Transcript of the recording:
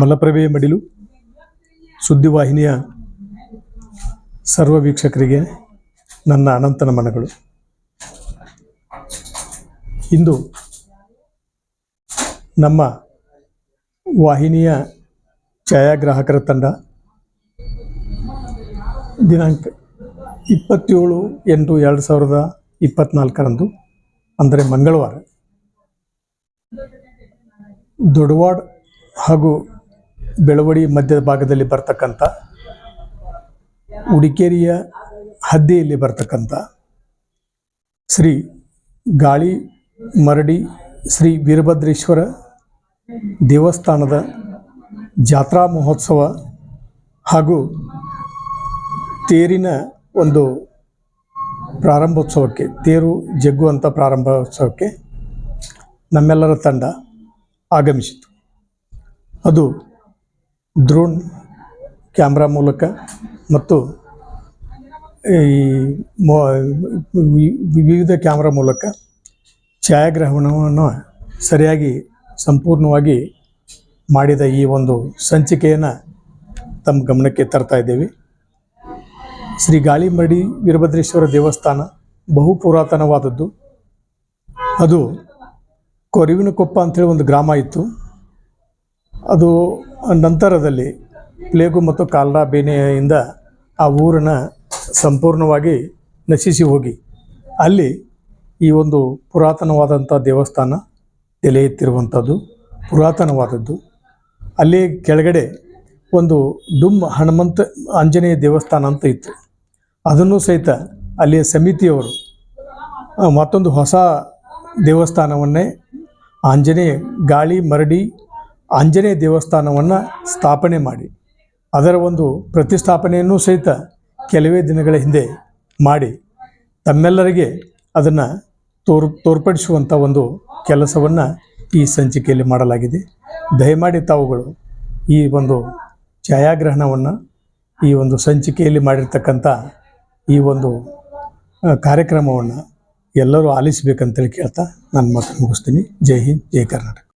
ಮಲಪ್ರಭೆಯ ಮಡಿಲು ಸುದ್ದಿವಾಹಿನಿಯ ಸರ್ವ ವೀಕ್ಷಕರಿಗೆ ನನ್ನ ಅನಂತ ನಮನಗಳು. ಇಂದು ನಮ್ಮ ವಾಹಿನಿಯ ಛಾಯಾಗ್ರಾಹಕರ ತಂಡ ದಿನಾಂಕ ಇಪ್ಪತ್ತೇಳು ಎಂಟು ಎರಡು ಸಾವಿರದ ಇಪ್ಪತ್ತ್ನಾಲ್ಕರಂದು ಅಂದರೆ ಮಂಗಳವಾರ, ದೊಡವಾಡ್ ಹಾಗೂ ಬೆಳವಡಿ ಮಧ್ಯದ ಭಾಗದಲ್ಲಿ ಬರ್ತಕ್ಕಂಥ ಉಡಿಕೇರಿಯ ಹದ್ದೆಯಲ್ಲಿ ಬರ್ತಕ್ಕಂಥ ಶ್ರೀ ಗಾಳಿ ಮರಡಿ ಶ್ರೀ ವೀರಭದ್ರೇಶ್ವರ ದೇವಸ್ಥಾನದ ಜಾತ್ರಾ ಮಹೋತ್ಸವ ಹಾಗೂ ತೇರಿನ ಒಂದು ಪ್ರಾರಂಭೋತ್ಸವಕ್ಕೆ, ತೇರು ಜಗ್ಗುವಂಥ ಪ್ರಾರಂಭೋತ್ಸವಕ್ಕೆ ನಮ್ಮೆಲ್ಲರ ತಂಡ ಆಗಮಿಸಿತು. ಅದು ಡ್ರೋನ್ ಕ್ಯಾಮ್ರಾ ಮೂಲಕ ಮತ್ತು ಈ ವಿವಿಧ ಕ್ಯಾಮ್ರಾ ಮೂಲಕ ಛಾಯಾಗ್ರಹಣವನ್ನು ಸರಿಯಾಗಿ ಸಂಪೂರ್ಣವಾಗಿ ಮಾಡಿದ ಈ ಒಂದು ಸಂಚಿಕೆಯನ್ನು ತಮ್ಮ ಗಮನಕ್ಕೆ ತರ್ತಾ ಇದ್ದೇವೆ. ಶ್ರೀ ಗಾಳಿಮಡಿ ವೀರಭದ್ರೇಶ್ವರ ದೇವಸ್ಥಾನ ಬಹು ಪುರಾತನವಾದದ್ದು. ಅದು ಕೊರಿವಿನಕೊಪ್ಪ ಅಂಥೇಳಿ ಒಂದು ಗ್ರಾಮ ಇತ್ತು. ಅದು ನಂತರದಲ್ಲಿ ಪ್ಲೇಗು ಮತ್ತು ಕಾಲ್ರಾ ಬೇನೆಯಿಂದ ಆ ಊರನ್ನ ಸಂಪೂರ್ಣವಾಗಿ ನಶಿಸಿ ಹೋಗಿ. ಅಲ್ಲಿ ಈ ಒಂದು ಪುರಾತನವಾದಂಥ ದೇವಸ್ಥಾನ ತಲೆ ಎತ್ತಿರುವಂಥದ್ದು ಪುರಾತನವಾದದ್ದು. ಅಲ್ಲಿ ಕೆಳಗಡೆ ಒಂದು ಡುಮ್ ಹನುಮಂತ ಆಂಜನೇಯ ದೇವಸ್ಥಾನ ಅಂತ ಇತ್ತು. ಅದನ್ನು ಸಹಿತ ಅಲ್ಲಿಯ ಸಮಿತಿಯವರು ಮತ್ತೊಂದು ಹೊಸ ದೇವಸ್ಥಾನವನ್ನೇ ಆಂಜನೇಯ ಗಾಳಿ, ಮರಡಿ ಆಂಜನೇಯ ದೇವಸ್ಥಾನವನ್ನು ಸ್ಥಾಪನೆ ಮಾಡಿ. ಅದರ ಒಂದು ಪ್ರತಿಷ್ಠಾಪನೆಯನ್ನು ಸಹಿತ ಕೆಲವೇ ದಿನಗಳ ಹಿಂದೆ ಮಾಡಿ. ತಮ್ಮೆಲ್ಲರಿಗೆ ಅದನ್ನು ತೋರ್ ತೋರ್ಪಡಿಸುವಂಥ ಒಂದು ಕೆಲಸವನ್ನು ಈ ಸಂಚಿಕೆಯಲ್ಲಿ ಮಾಡಲಾಗಿದೆ. ದಯಮಾಡಿ ತಾವುಗಳು ಈ ಒಂದು ಛಾಯಾಗ್ರಹಣವನ್ನು ಈ ಒಂದು ಸಂಚಿಕೆಯಲ್ಲಿ ಮಾಡಿರ್ತಕ್ಕಂಥ ಈ ಒಂದು ಕಾರ್ಯಕ್ರಮವನ್ನು ಎಲ್ಲರೂ ಆಲಿಸಬೇಕಂತೇಳಿ ಕೇಳ್ತಾ ನಾನು ಮಾತು ಮುಗಿಸ್ತೀನಿ. ಜೈ ಹಿಂದ್, ಜೈ ಕರ್ನಾಟಕ.